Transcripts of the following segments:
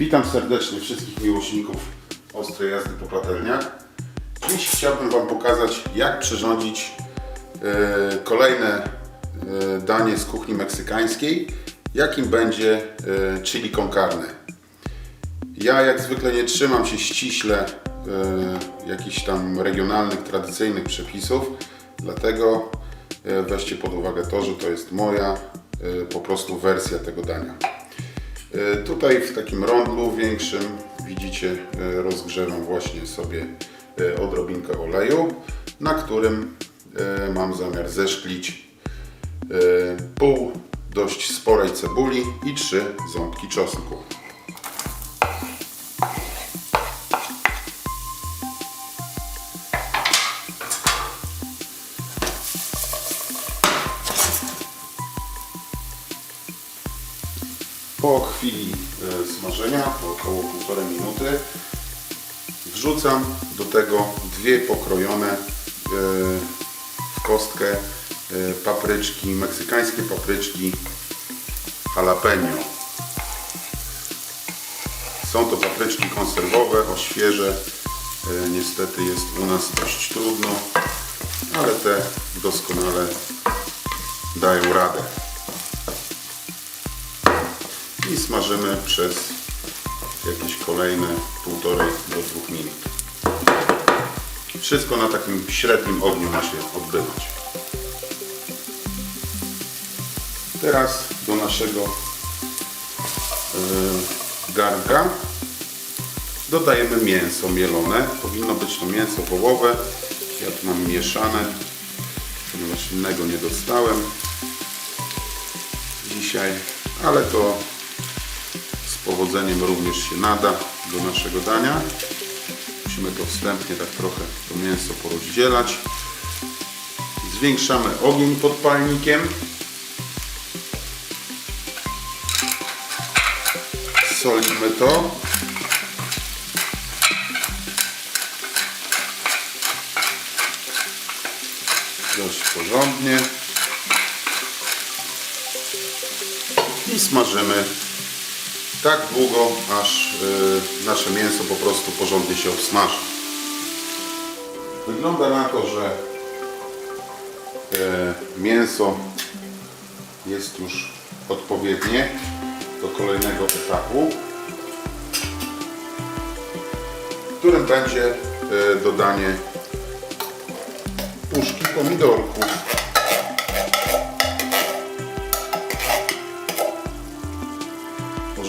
Witam serdecznie wszystkich miłośników ostrej jazdy po patelniach. Dziś chciałbym Wam pokazać, jak przyrządzić e, kolejne e, danie z kuchni meksykańskiej, jakim będzie e, chili con carne. Ja jak zwykle nie trzymam się ściśle jakichś tam regionalnych, tradycyjnych przepisów, dlatego weźcie pod uwagę to, że to jest moja po prostu wersja tego dania. E, Tutaj w takim rondlu większym widzicie e, rozgrzewam właśnie sobie e, odrobinkę oleju, na którym mam zamiar zeszklić pół dość sporej cebuli i trzy ząbki czosnku. Po chwili e, smażenia, po około półtorej minuty, wrzucam do tego dwie pokrojone e, w kostkę e, papryczki, meksykańskie papryczki jalapeno. Są to papryczki konserwowe, o świeże. E, Niestety jest u nas dość trudno, ale te doskonale dają radę i smażymy przez jakieś kolejne półtorej do dwóch minut. Wszystko na takim średnim ogniu ma się odbywać. Teraz do naszego yy, garnka dodajemy mięso mielone. Powinno być to mięso wołowe. Ja tu mam mieszane, ponieważ innego nie dostałem dzisiaj, ale to powodzeniem również się nada do naszego dania. Musimy to wstępnie tak trochę to mięso porozdzielać. Zwiększamy ogień pod palnikiem. Solimy to. Dość porządnie. I smażymy tak długo, aż y, nasze mięso po prostu porządnie się obsmaży. Wygląda na to, że e, mięso jest już odpowiednie do kolejnego etapu, w którym będzie e, dodanie puszki pomidorków.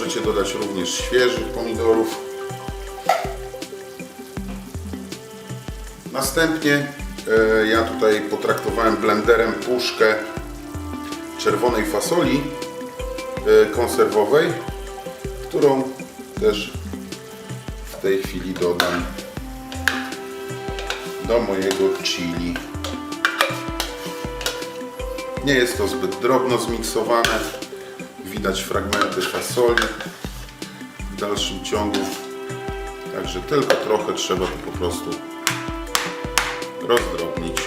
Możecie dodać również świeżych pomidorów. Następnie e, ja tutaj potraktowałem blenderem puszkę czerwonej fasoli e, konserwowej, którą też w tej chwili dodam do mojego chili. Nie jest to zbyt drobno zmiksowane. Widać fragmenty fasoli w dalszym ciągu. Także tylko trochę trzeba to po prostu rozdrobnić.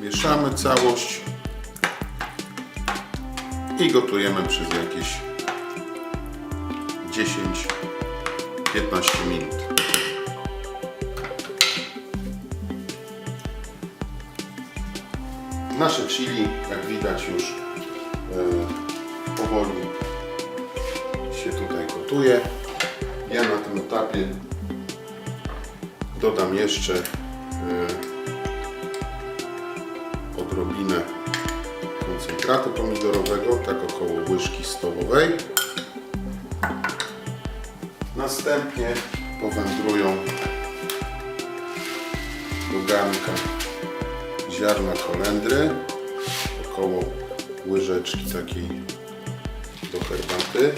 Mieszamy całość i gotujemy przez jakieś 10-15 minut. Nasze chili, jak widać już powoli się tutaj gotuje. Ja na tym etapie dodam jeszcze e, odrobinę koncentratu pomidorowego, tak około łyżki stołowej. Następnie powędrują do garnka ziarna kolendry, około łyżeczki takiej do herbaty.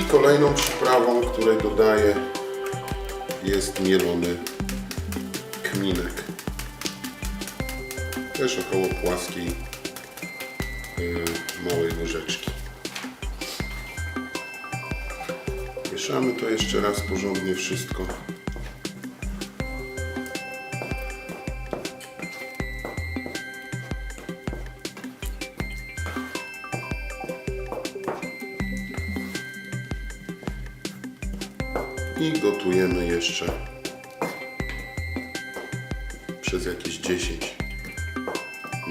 I kolejną przyprawą, której dodaję jest mielony kminek. Też około płaskiej yy, małej łyżeczki. Mieszamy to jeszcze raz porządnie wszystko. I gotujemy jeszcze przez jakieś 10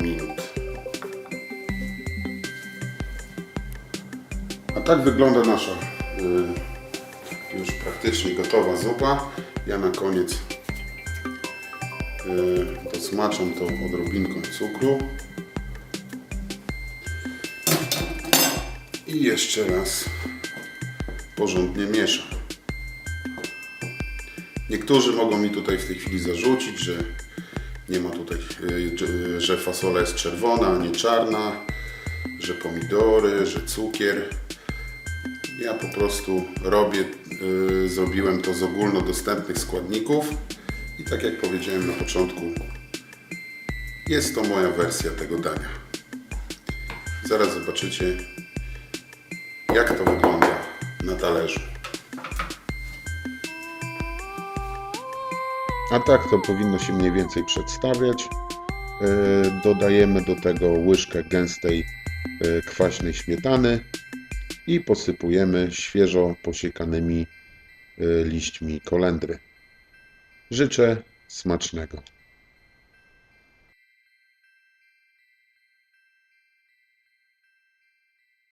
minut. A tak wygląda nasza y, już praktycznie gotowa zupa. Ja na koniec y, dosmaczam to odrobinką cukru. I jeszcze raz porządnie mieszam. Niektórzy mogą mi tutaj w tej chwili zarzucić, że nie ma tutaj, y, że- fasola jest czerwona, a nie czarna, że pomidory, że cukier. Ja po prostu robię, y, zrobiłem to z ogólnodostępnych składników i tak jak powiedziałem na początku, jest to moja wersja tego dania. Zaraz zobaczycie, jak to wygląda na talerzu. A tak to powinno się mniej więcej przedstawiać. E, Dodajemy do tego łyżkę gęstej e, kwaśnej śmietany i posypujemy świeżo posiekanymi e, liśćmi kolendry. Życzę smacznego.